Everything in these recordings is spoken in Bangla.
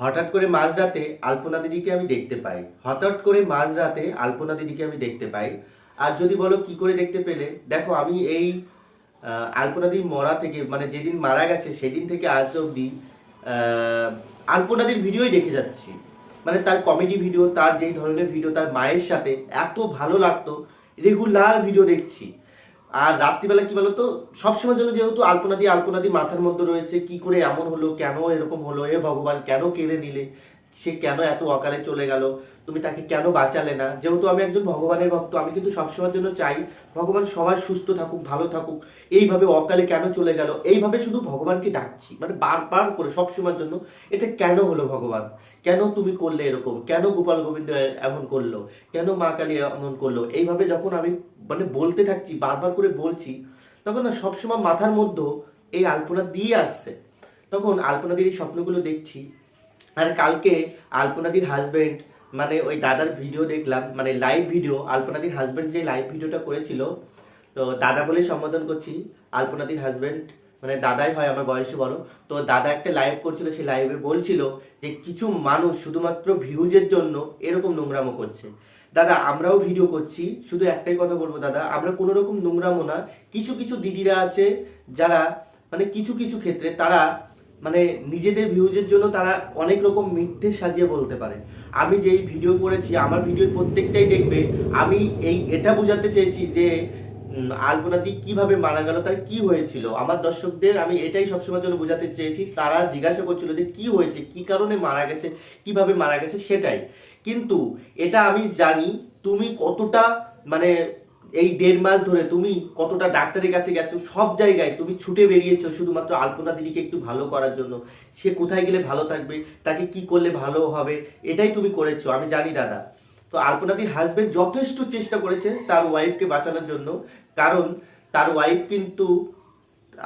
হঠাৎ করে মাঝরাতে আলপনা দিদিকে আমি দেখতে পাই। হঠাৎ করে মাঝরাতে আলপনা দিদিকে আমি দেখতে পাই। আর যদি বলো কি করে দেখতে পেলে? দেখো আমি এই আলপনা দিদি মরা থেকে মানে যেদিন মারা গেছে সেদিন থেকে আজ অবধি আহ, আলপনা দিদির ভিডিওই দেখে যাচ্ছি। মানে তার কমেডি ভিডিও তার যেই ধরনের ভিডিও তার মায়ের সাথে এত ভালো লাগতো। রেগুলার ভিডিও দেখছি। আর রাত্রিবেলা কি বলতো? সবসময় জন্য যেহেতু আলপনাদি আলপনাদি মাথার মধ্যে রয়েছে, কি করে এমন হলো, কেন এরকম হলো, এ ভগবান কেন কেড়ে নিলে? সে কেন এত অকালে চলে গেল? তুমি তাকে কেন বাঁচালে না? যেহেতু আমি একজন ভগবানের ভক্ত, আমি কিন্তু সবসময়ের জন্য চাই ভগবান সবাই সুস্থ থাকুক, ভালো থাকুক। এইভাবে অকালে কেন চলে গেল? এইভাবে শুধু ভগবানকে ডাকছি মানে বারবার করে সবসময়ের জন্য। এটা কেন হলো ভগবান? কেন তুমি করলে এরকম? কেন গোপাল গোবিন্দ এমন করল? কেন মা কালী এমন করল? এইভাবে যখন আমি মানে বলতে থাকছি, বারবার করে বলছি, তখন না সবসময় মাথার মধ্যে এই আলপনা দিয়ে আসছে। তখন আলপনাদির এই স্বপ্নগুলো দেখছি। আর কালকে আলপনাদির হাজবেন্ড মানে ওই দাদার ভিডিও দেখলাম মানে লাইভ ভিডিও আলপনাদির হাজব্যান্ড যে লাইভ ভিডিওটা করেছিল, তো দাদা বলেই সম্বোধন করছি, আলপনাদির হাজবেন্ড মানে দাদাই হয় আমার বয়সে বড়, তো দাদা একটা লাইভ করছিল সেই লাইভে বলছিল যে কিছু মানুষ শুধুমাত্র ভিউজের জন্য এরকম নোংরামো করছে। দাদা, আমরাও ভিডিও করছি, শুধু একটাই কথা বলব দাদা, আমরা কোনো রকম নোংরামো না, কিছু কিছু দিদিরা আছে যারা মানে কিছু কিছু ক্ষেত্রে তারা মানে নিজেদের ভিউজের জন্য তারা অনেক রকম মিথ্যে সাজিয়ে বলতে পারে। আমি যেই ভিডিও করেছি, আমার ভিডিও প্রত্যেকটাই দেখবে। আমি এই এটা বোঝাতে চেয়েছি যে আলপনাদি কীভাবে মারা গেল, তার কি হয়েছিল? আমার দর্শকদের আমি এটাই সবসময় জন্য বোঝাতে চেয়েছি, তারা জিজ্ঞাসা করছিল যে কি হয়েছে, কি কারণে মারা গেছে, কীভাবে মারা গেছে সেটাই। কিন্তু এটা আমি জানি, তুমি কতটা মানে এই দেড় মাস ধরে তুমি কতটা ডাক্তারের কাছে গেছো, সব জায়গায় তুমি ছুটে বেরিয়েছো শুধুমাত্র আলপনা দিদিকে একটু ভালো করার জন্য। সে কোথায় গেলে ভালো থাকবে, তাকে কি করলে ভালো হবে, এটাই তুমি করেছ, আমি জানি দাদা। তো আলপনাদির হাজবেন্ড যথেষ্ট চেষ্টা করেছে তার ওয়াইফকে বাঁচানোর জন্য, কারণ তার ওয়াইফ কিন্তু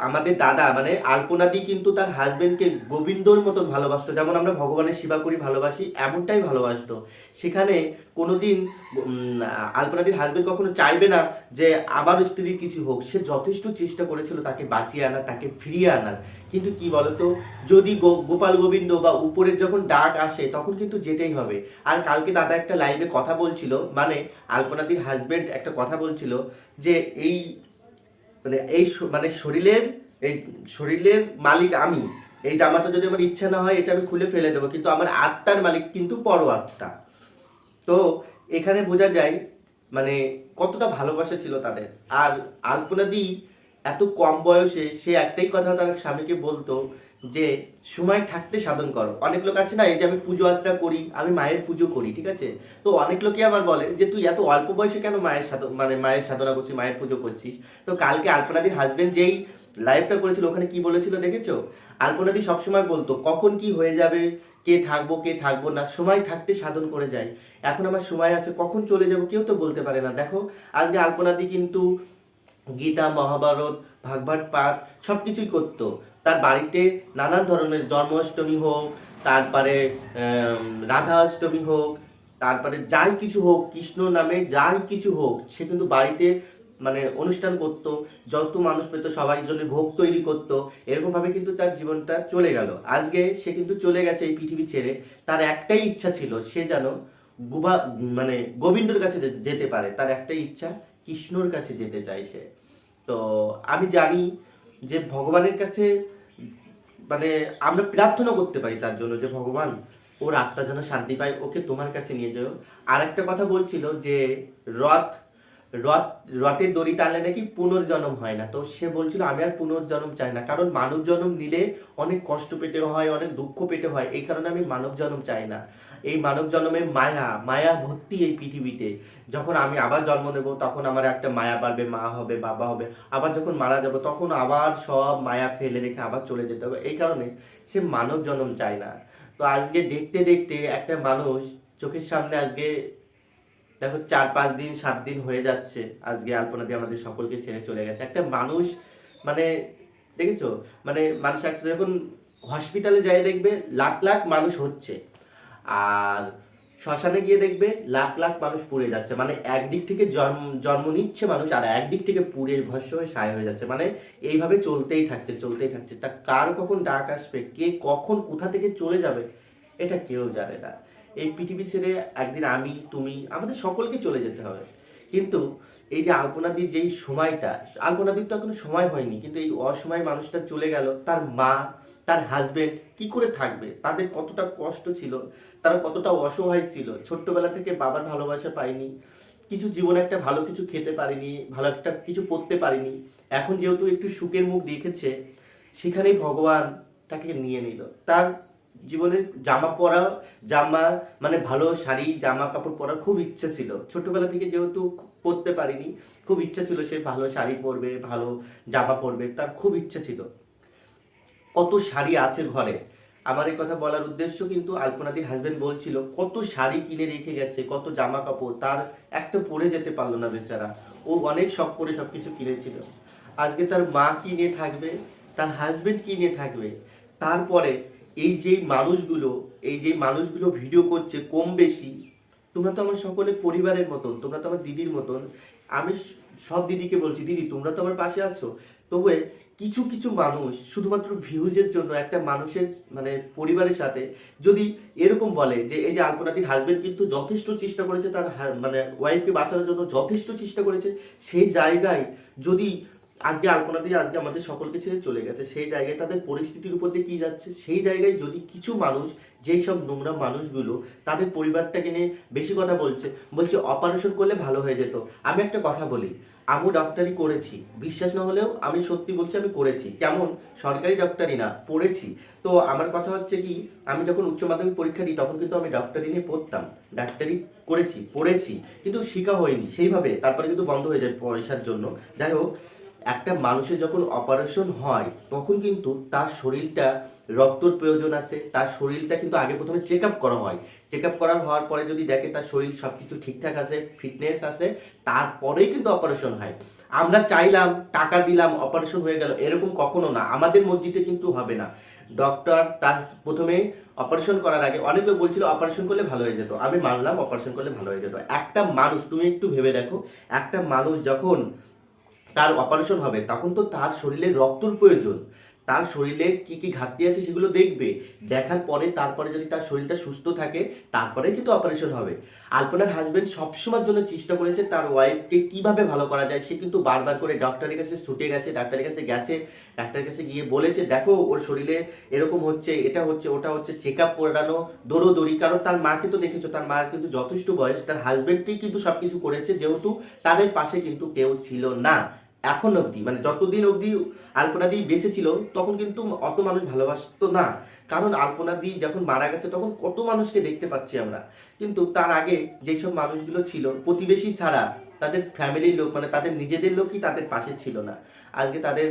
আমাদের দাদা মানে আলপনাদি কিন্তু তার হাজবেন্ডকে গোবিন্দর মতন ভালোবাসতো। যেমন আমরা ভগবানের সেবা করি, ভালোবাসি, এমনটাই ভালোবাসতো। সেখানে কোনোদিন আলপনাদির হাজবেন্ড কখনো চাইবে না যে আবার স্ত্রীর কিছু হোক। সে যথেষ্ট চেষ্টা করেছিল তাকে বাঁচিয়ে আনার, তাকে ফিরিয়ে আনার। কিন্তু কি বলতো, যদি গোপাল গোবিন্দ বা উপরের যখন ডাক আসে, তখন কিন্তু যেতেই হবে। আর কালকে দাদা একটা লাইভে কথা বলছিল মানে আলপনাদির হাজবেন্ড একটা কথা বলছিল যে, এই মানে এই মানে শরীরের, এই শরীরের মালিক আমি। এই জামাটা যদি আমার ইচ্ছা না হয়, এটা আমি খুলে ফেলে দেবো। কিন্তু আমার আত্মার মালিক কিন্তু পর আত্মা। তো এখানে বোঝা যায় মানে কতটা ভালোবাসা ছিল তাদের। আর আলপনাদি এত কম বয়সে সে একটাই কথা তার স্বামীকে বলতো যে সময় থাকতে সাধন করো। অনেক লোক আছে না, এই যে আমি পুজো আচরা করি, আমি মায়ের পুজো করি, ঠিক আছে? তো অনেক লোকই আমার বলে যে, তুই এত অল্প বয়সে কেন মায়ের সাধন মানে মায়ের সাধনা করছিস, মায়ের পুজো করছিস? তো কালকে আলপনাদির হাজবেন্ড যেই লাইভটা করেছিল, ওখানে কি বলেছিল দেখেছ? আলপনাদি সবসময় বলতো, কখন কি হয়ে যাবে? কে থাকব কে থাকব না? সময় থাকতে সাধন করে যায়। এখন আমার সময় আছে, কখন চলে যাব কেউ তো বলতে পারে না। দেখো, আজকে আলপনাদি কিন্তু গীতা, মহাভারত, ভাগবত পাঠ সব কিছুই করতো। তার বাড়িতে নানান ধরনের জন্মাষ্টমী হোক, তারপরে রাধা অষ্টমী হোক, তারপরে যাই কিছু হোক, কৃষ্ণ নামে যাই কিছু হোক, সে কিন্তু বাড়িতে মানে অনুষ্ঠান করতো, যত মানুষ পেতো, সবাই জন্য ভোগ তৈরি করতো, এরকমভাবে কিন্তু তার জীবনটা চলে গেল। আজকে সে কিন্তু চলে গেছে এই পৃথিবী ছেড়ে, তার একটাই ইচ্ছা ছিল, সে যেন গুবা মানে গোবিন্দর কাছে যেতে পারে, তার একটাই ইচ্ছা, কৃষ্ণর কাছে যেতে চায় সে। তো, আমি জানি যে ভগবানের কাছে মানে আমরা প্রার্থনা করতে পারি তার জন্য যে, ভগবান, ওর আত্মা যেন শান্তি পায়, ওকে তোমার কাছে নিয়ে যাও। আর একটা কথা বলছিল যে, রথ রথ, রথের দড়ি টানলে নাকি পুনর্জন্ম হয় না। তো সে বলছিল, আমি আর পুনর্জন্ম চাই না। কারণ মানব জন্ম নিলে অনেক কষ্ট পেতে হয়, অনেক দুঃখ পেতে হয়। এই কারণে আমি মানব জন্ম চাই না। এই মানব জন্মে মায়া মায়া ভর্তি এই পৃথিবীতে। যখন আমি আবার জন্ম নেব, তখন আমার একটা মায়া বাড়বে, মা হবে, বাবা হবে। আবার যখন মারা যাব, তখন আবার সব মায়া ফেলে রেখে আবার চলে যেতে হবে। এই কারণে সে মানব জন্ম চায় না। তো আজকে দেখতে দেখতে একটা মানুষ চোখের সামনে আজকে দেখো, চার, পাঁচ দিন, সাত দিন হয়ে যাচ্ছে। আজকে আলপনা দিয়ে আমাদের সকলকে ছেড়ে চলে গেছে। একটা মানুষ মানে দেখেছ? মানে মানুষ একটা যখন হসপিটালে যাই দেখবে, লাখ লাখ মানুষ হচ্ছে। আর শ্মশানে গিয়ে দেখবে, লাখ লাখ মানুষ পুড়ে যাচ্ছে। মানে একদিক থেকে জন্ম জন্ম নিচ্ছে মানুষ, আর একদিক থেকে পুড়ে, ভস্য হয়ে, সায় হয়ে যাচ্ছে। মানে এইভাবে চলতেই থাকছে চলতেই থাকছে। তা কার কখন ডাক আসবে? কে কখন কোথা থেকে চলে যাবে? এটা কেউ জানে না। এই পৃথিবী ছেড়ে একদিন আমি, তুমি, আমাদের সকলকে চলে যেতে হবে। কিন্তু এই যে আলপনাদির যেই সময়টা, আলপনাদির তো এখনও সময় হয়নি, কিন্তু এই অসময় মানুষটা চলে গেল, তার মা, তার হাজবেন্ড কি করে থাকবে? তাদের কতটা কষ্ট ছিল, তারা কতটা অসহায় ছিল। ছোট্টবেলা থেকে বাবার ভালোবাসা পায়নি কিছু জীবনে একটা ভালো কিছু খেতে পারিনি, ভালো একটা কিছু পড়তে পারিনি। এখন যেহেতু একটু সুখের মুখ দেখেছে, সেখানেই ভগবান তাকে নিয়ে নিল। তার জীবনের জামা পরা, জামা মানে ভালো শাড়ি, জামা কাপড় পরার খুব ইচ্ছা ছিল। ছোটবেলা থেকে যেহেতু পরতে পারিনি, খুব ইচ্ছা ছিল সে ভালো শাড়ি পরবে, ভালো জামা পরবে, তার খুব ইচ্ছা ছিল। কত শাড়ি আছে ঘরে? আমার এই কথা বলার উদ্দেশ্য কিন্তু আলপনাদির হাজবেন্ড বলছিল, কত শাড়ি কিনে রেখে গেছে, কত জামা কাপড়, তার একটা পরে যেতে পারল না বেচারা। ও অনেক শখ করে সব কিছু কিনেছিল। আজকে তার মা কিনে থাকবে, তার হাজবেন্ড কিনে থাকবে, তারপরে এই যে মানুষগুলো, এই যে মানুষগুলো ভিডিও করছে কম বেশি, তোমরা তো আমার সকলে পরিবারের মতন, তোমরা তো আমার দিদির মতন। আমি সব দিদিকে বলছি, দিদি, তোমরা তো আমার পাশে আছো। তবে কিছু কিছু মানুষ শুধুমাত্র ভিউজের জন্য একটা মানুষের মানে পরিবারের সাথে যদি এরকম বলে যে, এই যে আলপনাদির হাজবেন্ড কিন্তু যথেষ্ট চেষ্টা করেছে তার মানে ওয়াইফকে বাঁচানোর জন্য, যথেষ্ট চেষ্টা করেছে, সেই জায়গায় যদি আজকে আলপনাদি আজকে আমাদের সকলকে ছেড়ে চলে গেছে। সেই জায়গায় তাদের পরিস্থিতির উপর দিয়ে কি যাচ্ছে? সেই জায়গায় যদি কিছু মানুষ, যেই সব নোংরা মানুষগুলো তাদের পরিবারটাকে নিয়ে বেশি কথা বলছে বলছে অপারেশন করলে ভালো হয়ে যেত। আমি একটা কথা বলি, আমি ডক্টরি করেছি। বিশ্বাস না হলেও আমি সত্যি বলছি আমি করেছি। কেমন? সরকারি ডক্টরি না, পড়েছি। তো আমার কথা হচ্ছে কি, আমি যখন উচ্চ মাধ্যমিক পরীক্ষা দিই, তখন কিন্তু আমি ডক্টরি নিয়ে পড়তাম। ডাক্তারি করেছি, পড়েছি। কিন্তু শিখা হয়নি সেইভাবে। তারপরে কিন্তু বন্ধ হয়ে যায় পয়সার জন্য। যাই হোক একটা মানুষের যখন অপারেশন হয়, তখন কিন্তু তার শরীরটা রক্তর প্রয়োজন আছে। তার শরীরটা কিন্তু আগে প্রথমে চেক আপ করা হয়। চেক আপ করার হওয়ার পরে যদি দেখে তার শরীর সব কিছু ঠিকঠাক আছে ফিটনেস আছে, তারপরেই কিন্তু অপারেশন হয়। আমরা চাইলাম, টাকা দিলাম অপারেশন হয়ে গেল, এরকম কখনো না। আমাদের মসজিদে কিন্তু হবে না। ডক্টর তার প্রথমে অপারেশন করার আগে অনেকে বলছিল অপারেশন করলে ভালো হয়ে যেত। আমি মানলাম অপারেশন করলে ভালো হয়ে যেত। একটা মানুষ, তুমি একটু ভেবে দেখো, একটা মানুষ যখন তার অপারেশন হবে, তখন তো তার শরীরে রক্তর প্রয়োজন। তার শরীরে কি কি ঘাটতি আছে সেগুলো দেখবে। দেখার পরে, তারপরে যদি তার শরীরটা সুস্থ থাকে, তারপরে কিন্তু অপারেশন হবে। আলপনার হাজবেন্ড সবসময়ের জন্য চেষ্টা করেছে তার ওয়াইফকে কীভাবে ভালো করা যায়, সে কিন্তু বারবার করে ডক্টরের কাছে ছুটে গেছে ডাক্তারের কাছে গেছে ডাক্তারের কাছে গিয়ে বলেছে, দেখো, ওর শরীরে এরকম হচ্ছে, এটা হচ্ছে, ওটা হচ্ছে চেক আপ করানো দৌড়োদৌড়ি কারণ তার মাকে তো দেখেছ, তার মার কিন্তু যথেষ্ট বয়স, তার হাজবেন্ডই কিন্তু সব কিছু করেছে, যেহেতু তাদের পাশে কিন্তু কেউ ছিল না। এখন অবধি মানে যতদিন অবধি আলপনাদি বেঁচে ছিল, তখন কিন্তু অত মানুষ ভালোবাসতো না। কারণ আলপনাদি যখন মারা গেছে, তখন কত মানুষকে দেখতে পাচ্ছি আমরা। কিন্তু তার আগে যেসব মানুষগুলো ছিল, প্রতিবেশী ছাড়া তাদের ফ্যামিলির লোক মানে তাদের নিজেদের লোকই তাদের পাশে ছিল না। আজকে তাদের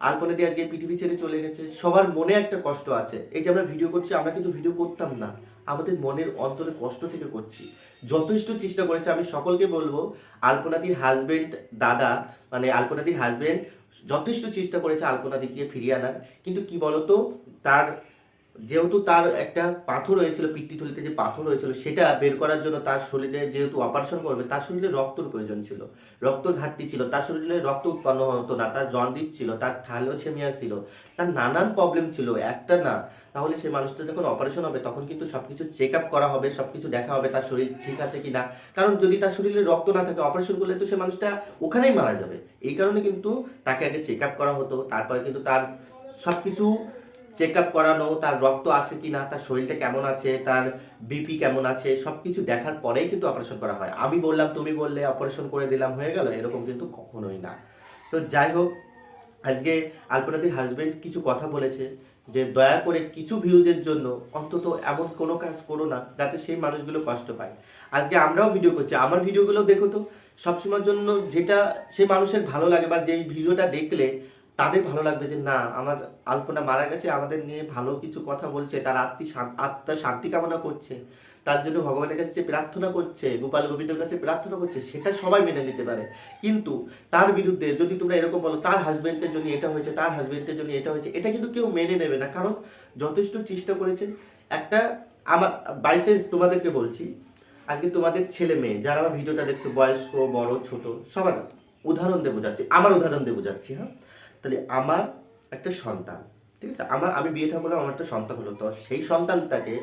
আলপনাদি আজকে পৃথিবী ছেড়ে চলে গেছে। সবার মনে একটা কষ্ট আছে। এই যে আমরা ভিডিও করছি, আমরা কিন্তু ভিডিও করতাম না। আমাদের মনের অন্তরে কষ্ট থেকে করছি। যথেষ্ট চেষ্টা করেছে, আমি সকলকে বলব, আলপনাদির হাজবেন্ড দাদা মানে আলপনাদির হাজবেন্ড যথেষ্ট চেষ্টা করেছে আলপনাদিকে ফিরিয়ে আনার। কিন্তু কি বলতো, তার যেহেতু তার একটা পাথর হয়েছিল, পিত্তিথলিতে যে পাথর হয়েছিল, সেটা বের করার জন্য তার শরীরে যেহেতু অপারেশন করবে, তার শরীরে রক্তর প্রয়োজন ছিল। রক্তর ঘাটতি ছিল, তার শরীরে রক্ত উৎপন্ন হতো না, তার জন্ডিস ছিল, তার থ্যালোসেমিয়া ছিল, তার নানান প্রবলেম ছিল, একটা না। তাহলে সেই মানুষটা যখন অপারেশন হবে, তখন কিন্তু সবকিছু চেক আপ করা হবে, সবকিছু দেখা হবে, তার শরীর ঠিক আছে কি না কারণ যদি তার শরীরে রক্ত না থাকে অপারেশন করলে তো সে মানুষটা ওখানেই মারা যাবে। এই কারণে কিন্তু তাকে আগে চেক আপ করা হতো, তারপরে কিন্তু তার সবকিছু চেক আপ করানো, তার রক্ত আছে কি না তার শরীরটা কেমন আছে, তার বিপি কেমন আছে সব কিছু দেখার পরেই কিন্তু অপারেশন করা হয়। আমি বললাম, তুমি বললে অপারেশন করে দিলাম, হয়ে গেল, এরকম কিন্তু কখনোই না। তো যাই হোক, আজকে আলপনাদির হাজব্যান্ড কিছু কথা বলেছে যে, দয়া করে কিছু ভিউজের জন্য অন্তত এমন কোনো কাজ করো না, যাতে সেই মানুষগুলো কষ্ট পায়। আজকে আমরাও ভিডিও করছি। আমার ভিডিওগুলো দেখো তো, সবসময়ের জন্য যেটা সে মানুষের ভালো লাগে বা যেই ভিডিওটা দেখলে তাদের ভালো লাগবে যে, না, আমার আলপনা মারা গেছে, আমাদের নিয়ে ভালো কিছু কথা বলছে, তার আত্মি আত্মার শান্তি কামনা করছে, তার জন্য ভগবানের কাছে প্রার্থনা করছে, গোপাল গোবিন্দের কাছে প্রার্থনা করছে, সেটা সবাই মেনে নিতে পারে। কিন্তু তার বিরুদ্ধে যদি তোমরা এরকম বলো, তার হাজবেন্ডের জন্য এটা হয়েছে, তার হাজবেন্ডের জন্য এটা হয়েছে, এটা কিন্তু কেউ মেনে নেবে না। কারণ যথেষ্ট চেষ্টা করেছেন। একটা আমার বাইসেন্স তোমাদেরকে বলছি, আজকে তোমাদের ছেলে মেয়ে, যারা আমার ভিডিওটা দেখছে, বয়স্ক, বড়, ছোট, সবার উদাহরণ দিয়ে বোঝাচ্ছি, আমার উদাহরণ দিয়ে বোঝাচ্ছি হ্যাঁ? তাহলে আমার একটা সন্তান, ঠিক আছে? আমার, আমি বিয়ে থাকলাম আমার একটা সন্তান হলো, তো সেই সন্তানটাকে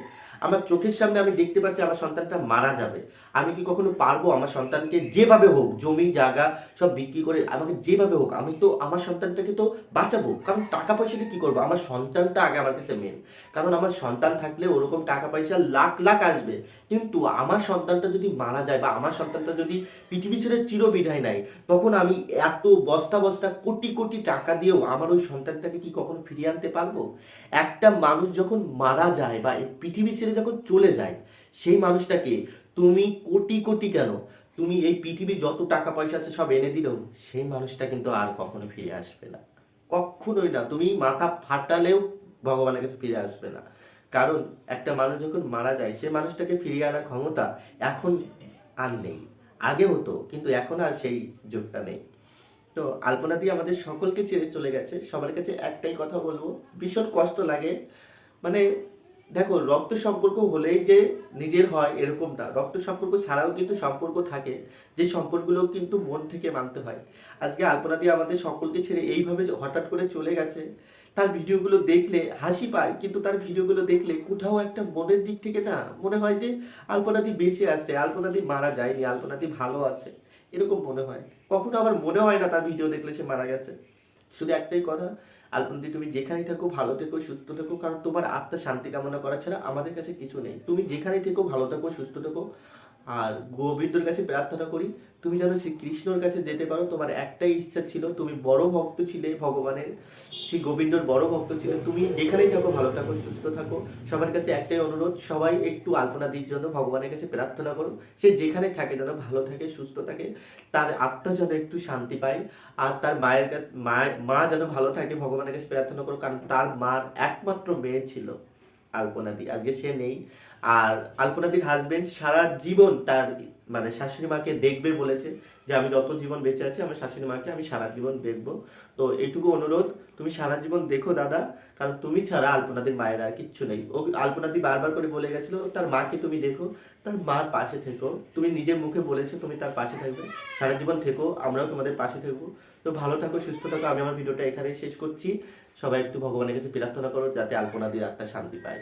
আমার চোখের সামনে আমি দেখতে পাচ্ছি আমার সন্তানটা মারা যাবে। আমি কি কখনো পারব? আমার সন্তানকে যেভাবে হোক, জমি, জায়গা সব বিক্রি করে আমাকে যেভাবে হোক, আমি তো আমার সন্তানটাকে তো বাঁচাবো। কারণ টাকা পয়সা দিয়ে কি করব? আমার সন্তানটা আগে আমার কাছে মেন কারণ আমার সন্তান থাকলে ওরকম টাকা পয়সা লাখ লাখ আসবে। কিন্তু আমার সন্তানটা যদি মারা যায় বা আমার সন্তানটা যদি পৃথিবী ছেড়ে চিরবিধায় নেয়, তখন আমি এত বস্তা বস্তা, কোটি কোটি টাকা দিয়েও আমার ওই সন্তানটাকে কি কখনো ফিরিয়ে আনতে পারব? একটা মানুষ যখন মারা যায় বা পৃথিবী যখন চলে যায়, সেই মানুষটাকে তুমি কোটি কোটি কেন? তুমি এই পৃথিবীর যত টাকা পয়সা আছে সব এনে দিলেও সেই মানুষটা কিন্তু আর কখনো ফিরে আসবে না। কখনোই না। তুমি মাথা ফাটালেও ভগবানের কাছে ফিরে আসবে না। কারণ একটা মানুষ যখন মারা যায়, সে মানুষটাকে ফিরিয়ে আনার ক্ষমতা এখন আর নেই। আগে হতো, কিন্তু এখন আর সেই যুগটা নেই। তো আলপনা দিয়ে আমাদের সকলকে ছেড়ে চলে গেছে। সবার কাছে একটাই কথা বলব, ভীষণ কষ্ট লাগে। মানে দেখো, রক্ত সম্পর্ক হলেই যে নিজের হয় এরকম না রক্ত সম্পর্ক ছাড়াও কিন্তু সম্পর্ক থাকে, যে সম্পর্কগুলো কিন্তু মন থেকে মানতে হয়। আজকে আলপনা দিয়ে আমাদের সকলকে ছেড়ে এইভাবে হঠাৎ করে চলে গেছে, তার ভিডিওগুলো দেখলে হাসি পায়, কিন্তু তার ভিডিওগুলো দেখলে কোথাও একটা মনের দিক থেকে না মনে হয় যে আলপনাদি বেঁচে আছে আলপনাদি মারা যায়নি আলপনাদি ভালো আছে, এরকম মনে হয়। কখনো আমার মনে হয় না তার ভিডিও দেখলে সে মারা গেছে। শুধু একটাই কথা আলপনাদি তুমি যেখানেই থাকো, ভালো থেকো, সুস্থ থাকো, কারণ তোমার আত্মা শান্তি কামনা করা ছাড়া আমাদের কাছে কিছু নেই। তুমি যেখানেই থেকো, ভালো থাকো, সুস্থ থেকো। আর গোবিন্দর কাছে প্রার্থনা করি, তুমি যেন শ্রী কৃষ্ণর কাছে যেতে পারো। তোমার একটাই ইচ্ছা ছিল, তুমি বড় ভক্ত ছিলে ভগবানের, শ্রী গোবিন্দর বড় ভক্ত ছিল। তুমি যেখানেই থাকো, ভালো থাকো, সুস্থ থাকো। সবার কাছে একটাই অনুরোধ, সবাই একটু আলপনা দির জন্য ভগবানের কাছে প্রার্থনা করো। সে যেখানে থাকে যেন ভালো থাকে, সুস্থ থাকে, তার আত্মা যেন একটু শান্তি পায়, আর তার মায়ের কাছে, মায়ের, মা যেন ভালো থাকে, ভগবানের কাছে প্রার্থনা করো, কারণ তার মার একমাত্র মেয়ে ছিল আলপনাদি আজকে সে নেই। আর আলপনাদির হাজবেন্ড সারা জীবন তার মানে শাশুড়ি মাকে দেখবে বলেছে যে আমি যত জীবন বেঁচে আছি, আমার শাশুড়ি মাকে আমি সারা জীবন দেখব। তো এইটুকু অনুরোধ, তুমি সারা জীবন দেখো দাদা, কারণ তুমি ছাড়া আলপনাদির মায়ের আর কিচ্ছু নেই। ও আলপনাদি বারবার করে বলে গেছিল, তার মাকে তুমি দেখো, তার মার পাশে থেকো। তুমি নিজের মুখে বলেছ তুমি তার পাশে থাকবে। সারা জীবন থেকো, আমরাও তোমাদের পাশে থাকব তো ভালো থাকো, সুস্থ থাকো, আমি আমার ভিডিওটা এখানে শেষ করছি। সবাই একটু ভগবানের কাছে প্রার্থনা করো, যাতে আলপনাদির আত্মা শান্তি পায়।